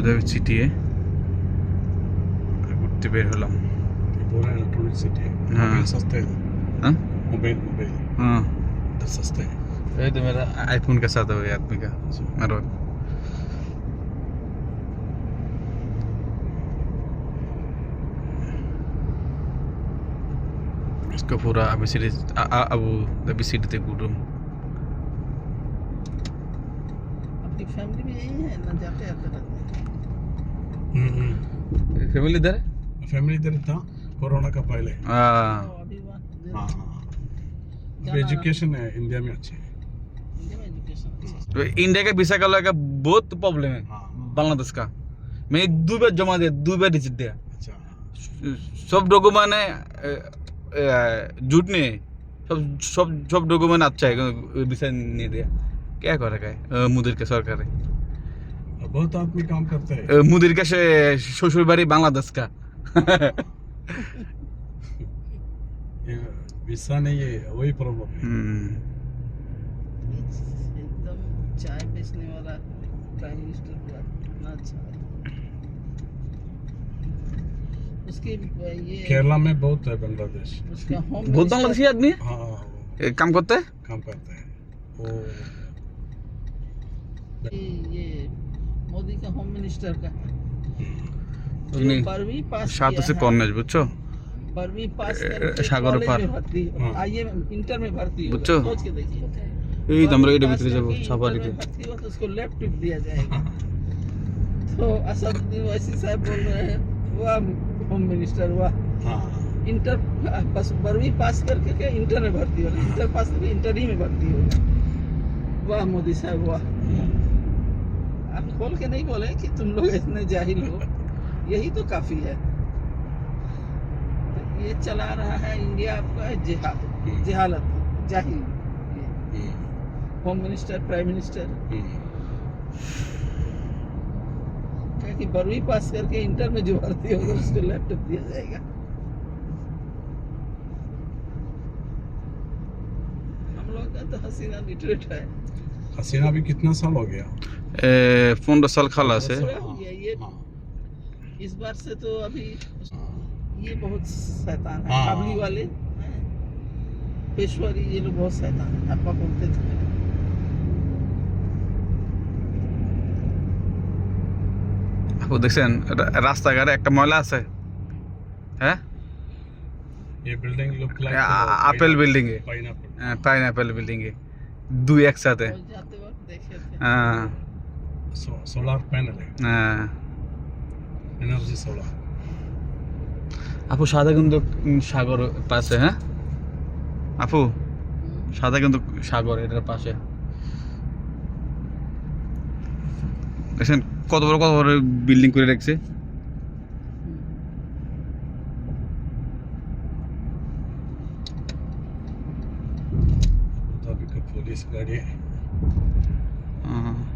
Abu Dhabi সিটিয়ে ঘুরতে বের হলাম ये पूरा इलेक्ट्रॉनिक सिटी है हाँ। मोबाइल सस्ते हैं हाँ मोबाइल मोबाइल हाँ इधर सस्ते हैं ये तो मेरा आईफोन के साथ हो गया आदमी का मेरा इसको पूरा अभी सिटी अबू अभी सिटी तक घूरूं अपनी फैमिली भी यही है ना जाते आते रहते हैं ಫ್ಯಾಮಿಲಿ ಇದ್ದಾರೆ ಫ್ಯಾಮಿಲಿ ಇದ್ದಾರೆ ಅಂತ कोरोना का पहले हाँ तो एजुकेशन है इंडिया में अच्छी है तो इंडिया का वीसा का लगा बहुत प्रॉब्लम है बांग्लादेश का मैं दो बार जमा दिया दो बार रिजिट दिया सब डॉक्यूमेंट झूठ नहीं सब सब सब डॉक्यूमेंट अच्छा है विषय नहीं दिया क्या कर रखा है मुदिर के सरकार है बहुत आदमी काम करते हैं মুদির কাছে শ্বশুর বাড়ি বাংলাদেশ का ये वीसा नहीं है वही प्रॉब्लम है हम्म, एकदम चाय बेचने वाला प्राइम मिनिस्टर हुआ कितना अच्छा है उसके ये केरला में बहुत है बांग्लादेश उसका होम बहुत बांग्लादेशी आदमी है हाँ वो ए, काम करते है काम करते हैं वो ये ये मोदी का होम मिनिस्टर का बारहवीं पास सात से कॉलेज बच्चो बारहवीं पास सागर पार आइए इंटर में भर्ती बच्चो सोच के देखिए এই তো আমরা এটা ভিতরে যাব ছাপারিতে उसको लेफ्ट टिप दिया जाएगा तो असदुद्दीन वैसी साहब बोल रहे हैं वाह होम मिनिस्टर वाह हाँ इंटर बस बारहवीं पास करके क्या इंटर में भर्ती होना इंटर पास करके इंटर ही में भर्ती होना वाह मोदी साहब वाह आप खोल के नहीं बोले कि तुम लोग इतने जाहिल हो। यही तो काफ़ी है। तो ये चला रहा है इंडिया आपका जिहा जहालत जाहिल। Home minister prime minister. क्या कि बारहवीं पास करके इंटर में जो भर्ती होगा उसको लैपटॉप दिया जाएगा। हम लोग का तो हसीना लिटरेट है। हसीना भी कितना साल हो गया পনেরো সাল খালা আছে पूरा हो गया ये हाँ, इस बार से तो अभी हाँ। ये बहुत शैतान है हाँ। काबली वाले हैं। पेशवारी ये लोग बहुत शैतान है अब्बा बोलते थे আপু দেখছেন রা- রাস্তাঘাটে একটা ময়লা আছে হ্যাঁ ये बिल्डिंग लुक लाइक आ- আপেল বিল্ডিং এ पाइनएप्पल পাইনঅ্যাপেল বিল্ডিং এ দুই একসাথে। হ্যাঁ।, হ্যাঁ। আপু সাদা কিন্তু সাগর পাশে হ্যাঁ? আপু সাদা কিন্তু সাগর এটার পাশে। দেখছেন কত বড় কত বড় বিল্ডিং করে রেখেছে? police gaadi aha uh -huh.